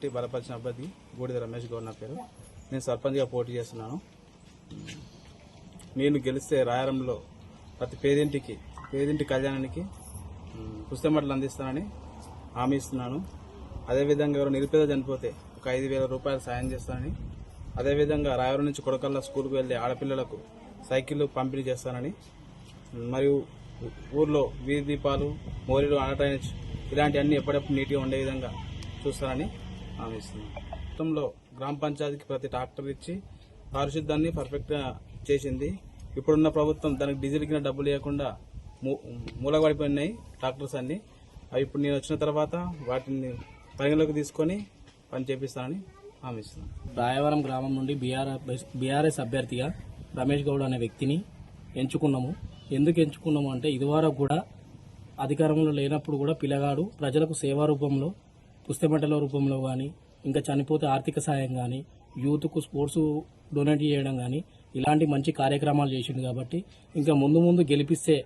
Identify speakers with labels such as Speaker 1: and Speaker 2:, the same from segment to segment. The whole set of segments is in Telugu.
Speaker 1: పార్టీ బలపరిచిన అభ్యర్థి బూడిద రమేష్ గౌడ్ నా పేరు. నేను సర్పంచ్గా పోటీ చేస్తున్నాను. నేను గెలిస్తే రాయరంలో ప్రతి పేదింటికి పేదింటి కళ్యాణానికి పుస్తమట్లు అందిస్తానని హామీ ఇస్తున్నాను. అదేవిధంగా ఎవరు నిరుపేద చనిపోతే ఒక ఐదు వేల రూపాయలు సాయం చేస్తానని అదేవిధంగా రాయవరం నుంచి కొడకల్లా స్కూల్కి వెళ్ళే ఆడపిల్లలకు సైకిళ్ళు పంపిణీ చేస్తానని మరియు ఊర్లో వీధి దీపాలు మోరీలు అండర్టైన్స్ ఇలాంటివన్నీ ఎప్పుడెప్పుడు నీట్గా ఉండే విధంగా చూస్తానని హామీ మొత్తంలో గ్రామ పంచాయతీకి ప్రతి ట్రాక్టర్ ఇచ్చి పారిశుద్ధాన్ని పర్ఫెక్ట్గా చేసింది. ఇప్పుడున్న ప్రభుత్వం దానికి డీజిల్ కింద డబ్బులు ఇవ్వకుండా మూ- మూలపడిపోయినాయి ట్రాక్టర్స్ అన్ని. అవి ఇప్పుడు నేను వచ్చిన తర్వాత వాటిని పరిగణలోకి తీసుకొని పని చేపిస్తానని హామీస్తున్నాను.
Speaker 2: రాయవరం గ్రామం నుండి బీఆర్ఎస్ బీఆర్ఎస్ అభ్యర్థిగా రమేష్ గౌడ్ అనే వ్యక్తిని ఎంచుకున్నాము. ఎందుకు ఎంచుకున్నాము అంటే ఇదివరకు కూడా అధికారంలో లేనప్పుడు కూడా పిల్లగాడు ప్రజలకు సేవా రూపంలో పుస్తమెటల రూపంలో కానీ ఇంకా చనిపోతే ఆర్థిక సాయం కానీ యూత్కు స్పోర్ట్స్ డొనేట్ చేయడం కానీ ఇలాంటి మంచి కార్యక్రమాలు చేసిండు కాబట్టి ఇంకా ముందు ముందు గెలిపిస్తే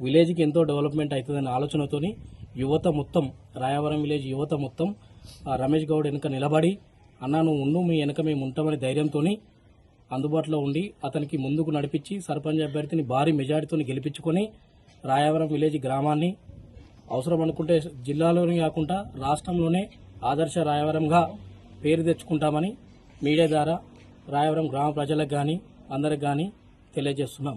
Speaker 2: విలేజ్కి ఎంతో డెవలప్మెంట్ అవుతుందనే ఆలోచనతోని యువత మొత్తం రాయవరం విలేజ్ యువత మొత్తం ఆ రమేష్ గౌడ్ వెనుక నిలబడి అన్న నువ్వు ఉండు మీ వెనక మేము ఉంటామనే ధైర్యంతో అందుబాటులో ఉండి అతనికి ముందుకు నడిపించి సర్పంచ్ అభ్యర్థిని భారీ మెజారిటీతో గెలిపించుకొని రాయవరం విలేజ్ గ్రామాన్ని అవసరం అనుకుంటే జిల్లాలోనే కాకుండా రాష్ట్రంలోనే ఆదర్శ రాయవరంగా పేరు తెచ్చుకుంటామని మీడియా ద్వారా రాయవరం గ్రామ ప్రజలకు కానీ అందరికి కానీ తెలియజేస్తున్నాం.